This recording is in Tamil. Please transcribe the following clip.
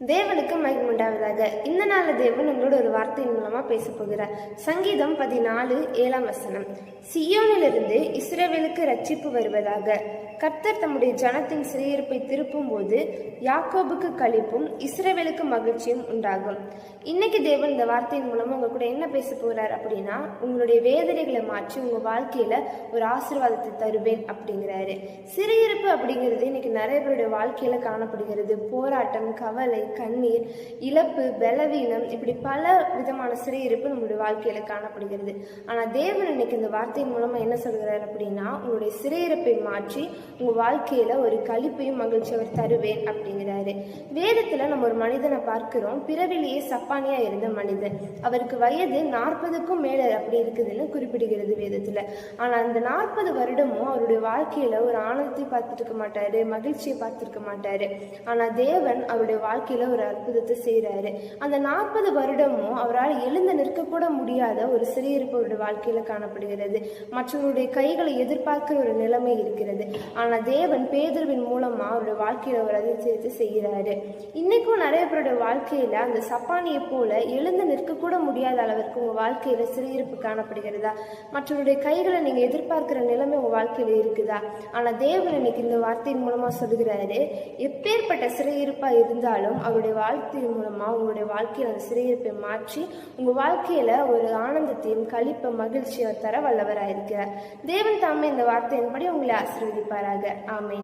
தேவனுக்கு மகிமுண்டாவதாக இந்த நாள் தேவன் உங்களோட ஒரு வார்த்தையின் மூலமா பேச போகிறார். சங்கீதம் பதினாலு ஏழாம் வசனம். சியோனிலிருந்து இஸ்ரேவேலுக்கு ரட்சிப்பு வருவதாக. கர்த்தர் தம்முடைய ஜனத்தின் சிறையிருப்பை திருப்பும் போது யாக்கோபுக்கு கழிப்பும் இஸ்ரேவேலுக்கு மகிழ்ச்சியும் உண்டாகும். இன்னைக்கு தேவன் இந்த வார்த்தையின் மூலமா உங்க கூட என்ன பேச போகிறார் அப்படின்னா உங்களுடைய வேதனைகளை மாற்றி உங்க வாழ்க்கையில ஒரு ஆசீர்வாதத்தை தருவேன் அப்படிங்கிறாரு. சிறையிருப்பு அப்படிங்கிறது இன்னைக்கு நிறைய பேருடைய வாழ்க்கையில காணப்படுகிறது. போராட்டம் கவலை கண்ணீர் இழப்பு பலவீனம் இப்படி பல விதமான சிறையிருப்பு நம்மளுடைய வாழ்க்கையில காணப்படுகிறது. ஆனால் தேவன் இன்னைக்கு இந்த வார்த்தையின் மூலமாக என்ன சொல்கிறார் அப்படின்னா உங்களுடைய சிறையிருப்பை மாற்றி உங்க வாழ்க்கையில ஒரு களிப்பையும் மகிழ்ச்சி அவர் தருவேன் அப்படிங்கிறாரு. வேதத்தில் நம்ம ஒரு மனிதனை பார்க்கிறோம் பிறவிலேயே சப்பானியா இருந்த மனிதன். அவருக்கு வயது நாற்பதுக்கும் மேலே அப்படி இருக்குதுன்னு குறிப்பிடுகிறது வேதத்தில். ஆனா அந்த நாற்பது வருடமும் அவருடைய வாழ்க்கையில ஒரு ஆனந்தத்தை பார்த்துருக்க மாட்டாரு மகிழ்ச்சியை பார்த்துருக்க மாட்டாரு. ஆனா தேவன் அவருடைய வாழ்க்கையில ஒரு அற்புதத்தை செய்றாரு. அந்த நாற்பது வருடமும் அவரால் எழுந்து நிற்கக்கூட முடியாத ஒரு சிறியிருப்பவருடைய வாழ்க்கையில காணப்படுகிறது. மற்றவருடைய கைகளை எதிர்பார்க்கிற ஒரு நிலைமை இருக்கிறது. ஆனா தேவன் பேதர்வின் மூலமா அவருடைய வாழ்க்கையில ஒரு அதிசயத்தை செய்கிறாரு. இன்னைக்கும் நிறைய பேருடைய வாழ்க்கையில அந்த சப்பானியை போல எழுந்து நிற்கக்கூட முடியாத அளவிற்கு உங்க வாழ்க்கையில சிறியிருப்பு காணப்படுகிறதா? மற்றவருடைய கைகளை நீங்க எதிர்பார்க்கிற நிலைமை உங்க வாழ்க்கையில இருக்குதா? ஆனா தேவன் இன்னைக்கு இந்த வார்த்தையின் மூலமா சொல்லுகிறாரு எப்பேற்பட்ட சிறையிருப்பா இருந்தாலும் அவருடைய வாழ்க்கையின் மூலமாக உங்களுடைய வாழ்க்கையில் அந்த சிறையிருப்பை மாற்றி உங்கள் வாழ்க்கையில் ஒரு ஆனந்தத்தையும் கழிப்பை மகிழ்ச்சியை தர வல்லவராக இருக்கிறார் தேவன் தாமே இந்த வார்த்தையின்படி உங்களை ஆசீர்வதிப்பாராக. ஆமை